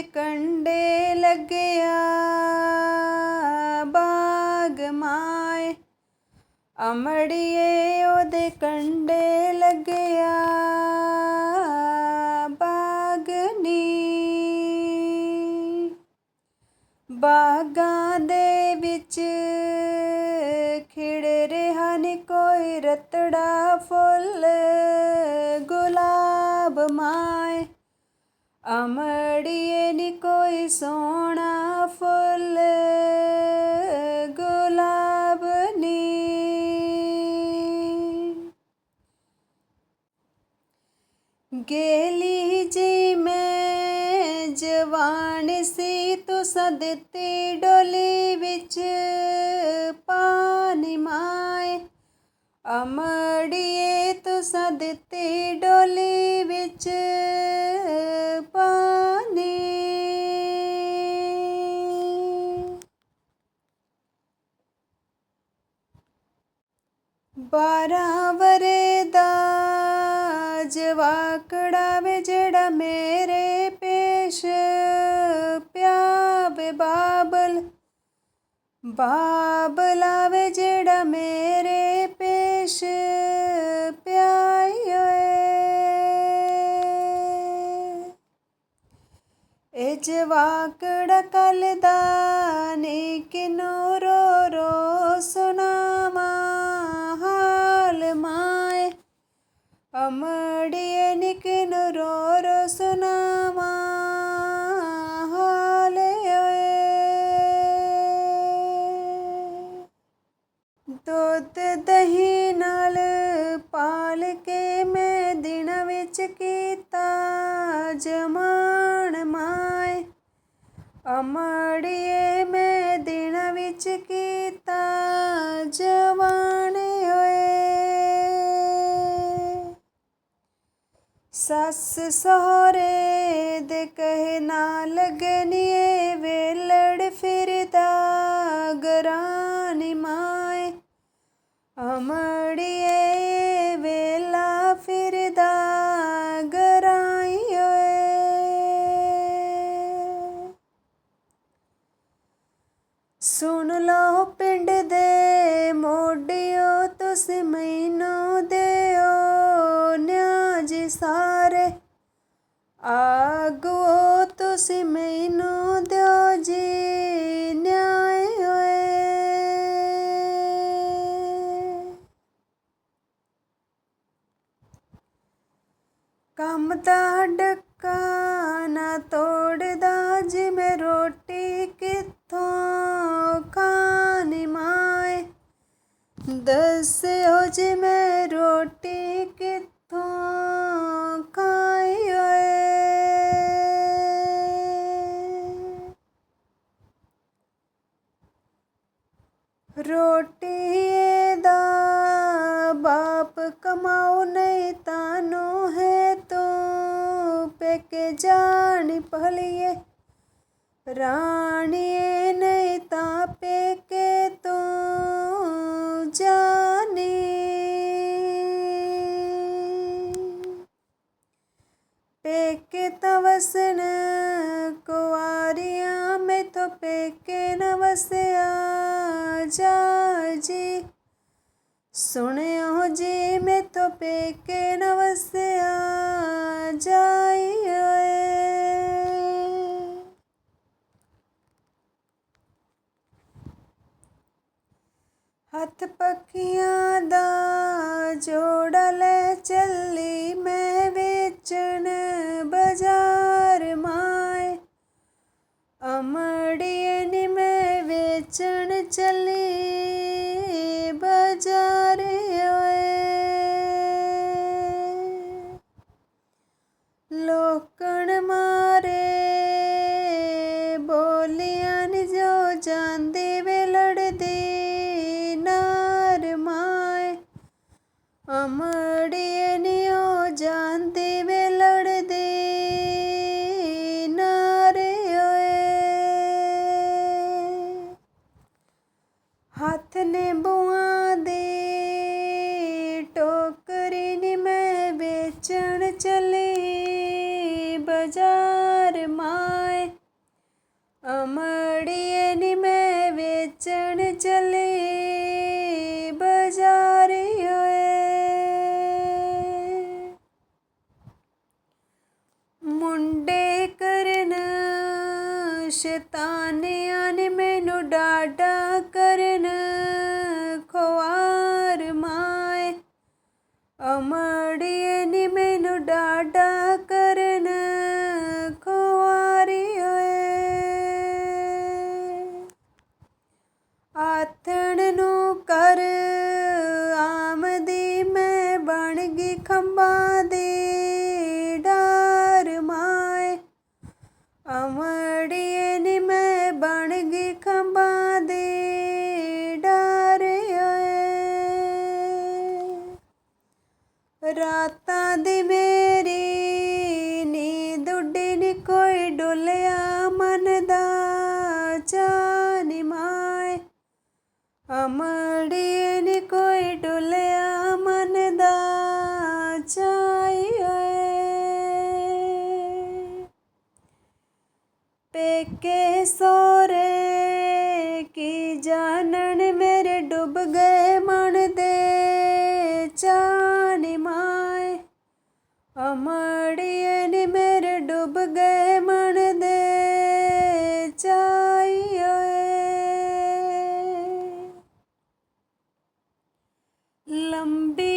ਉਹਦੇ ਕੰਡੇ ਲੱਗਿਆ, ਬਾਗ ਮਾਏ। ਅਮੜੀਏ ਉਹਦੇ ਕੰਡੇ ਲੱਗਿਆ ਬਾਗਨੀ ਬਾਗਾਂ ਦੇ ਵਿੱਚ ਖਿੜ ਰਿਹਾ ਨੀ ਕੋਈ ਰਤੜਾ ਫੁੱਲ, ਗੁਲਾਬ ਮਾਏ। ਅਮੜੀਏ ਨੀ ਕੋਈ ਸੋਹਣਾ ਫੁੱਲ, ਗੁਲਾਬ ਨੀ। ਗੇਲੀ ਜੀ ਮੈਂ ਜਵਾਨ ਸੀ, ਤੂੰ ਸਦਤੀ ਡੋਲੀ ਵਿੱਚ ਪਾਣੀ ਮਾਏ। ਅਮੜੀਏ ਤੂੰ ਸਦਤੀ ਡੋਲੀ ਵਿੱਚ ਬਾਰਾਂ ਵਰੇ ਦਾ ਜਵਾਕੜਾ ਵੇ ਜਿਹੜਾ ਮੇਰੇ ਪੇਸ਼ ਪਿਆਵੇ ਬਾਬਲ, ਬਾਬਲਾ ਵੇ ਜਿਹੜਾ ਮੇਰੇ ਪੇਸ਼ ਪਿਆਈ ਓਏ ਇਹ ਜਵਾਕੜ ਕਲ ਦਾ ਨੀ ਕਿਨੋ ਰੋ ਰੋ ਸੁਨਾਵਾ ਅਮੜੀਏ ਨੀ ਕਿਨੋ ਰੋ ਰੋ ਸੁਨਾਵਾ ਹਾਲ ਓਏ ਦੁੱਧ ਦਹੀਂ ਨਾਲ ਪਾਲ ਕੇ ਮੈਂ ਦਿਨ ਵਿੱਚ ਕੀਤਾ ਜਮਾਨ ਮਾਏ ਅਮੜੀਏ ਮੈਂ ਦਿਨ ਵਿੱਚ ਕੀਤਾ ਜਵਾਨ ਹੋਏ ਸੱਸ ਸਹੁਰੇ ਦੇ ਕਹੇ ਨਾ ਲੱਗਨੀਏ ਵੇਲੜ ਫਿਰਦਾ ਗਰਾਨੀ ਮਾਏ ਅਮੜੀਏ ਮੈਨੂੰ ਦਿਓ ਜੀ ਨਿਆਏ ਹੋਏ। ਕੰਮ ਦਾ ਡੱਕਾ ਨਾ ਤੋੜਦਾ ਜਿਵੇਂ ਰੋਟੀ ਕਿੱਥੋਂ ਖਾਣੀ ਮਾਏ। ਦੱਸਿਓ ਜਿਵੇਂ ਰੋਟੀ ਕਿੱਥੋਂ ਖਾਈ ਓਏ ਰੋਟੀ ਦਾ ਬਾਪ ਕਮਾਉ ਨਹੀਂ ਤਾਨੂੰ ਹੈ ਤੂੰ। ਪੇਕੇ ਜਾਣੀ ਭਲੀਏ, ਰਾਣੀਏ ਨਹੀਂ ਤਾਂ ਪੇਕੇ ਤੂੰ ਜਾਣੀ ਪੇਕੇ ਤਾਂ ਵਸਣ ਕੁਆਰੀਆਂ ਮੈਥੋਂ ਪੇਕੇ ਨ ਵਸਿਆ ਜੀ ਸੁਣਿਓ ਜੀ ਮੈਥੋਂ ਪੇਕੇ ਨ ਵਸਿਆ ਹੱਥ ਪੱਕੀਆਂ ਦਾ ਜੋੜ ਲੈ ਚੱਲੀ ਮੈਂ ਵੇਚਣ ਬਾਜ਼ਾਰ। ਬੋਲੀਆਂ ਨੀ ਜੋ ਜਾਂਦੇ ਵੇ ਲੜਦੇ, ਨਾਰ ਮਾਏ। ਅਮੜੀਏ ਨੇ ਉਹ ਜਾਂਦੇ ਵੇ ਲੜਦੇ, ਨਾਰ ਓਏ। ਹੱਥ ਨੇ ਬੁਆਂ ਦੇ ਟੋਕਰੀ ਨੀ ਮੈਂ ਵੇਚਣ ਚਲੀ, ਬਜ਼ਾਰ ਮਾਏ ਅਮੜੀ ਨੀ ਮੈਂ ਵੇਚਣ ਚਲੇ ਬਜ਼ਾਰੇ ਹੋਏ ਮੁੰਡੇ ਕਰਨ ਸ਼ੈਤਾਨਿਆਂ ਨੇ ਰਾਤਾਂ ਦੀ ਮੇਰੀ ਨੀ ਦੁੱਡੀ ਉੱਡਣੀ ਕੋਈ ਡੋਲਿਆ, ਮਨ ਦਾ ਜਾਨੀ ਮਾਏ। ਅਮੜੀ ਨੀ ਕੋਈ ਡੋਲਿਆ, ਮਨ ਦਾ ਜਾਈਏ ਪੇਕੇ ਸੋਰੇ ਕੀ ਜਾਣਨ, ਮੇਰੇ ਡੁੱਬ ਗਏ ਲੰਬੀ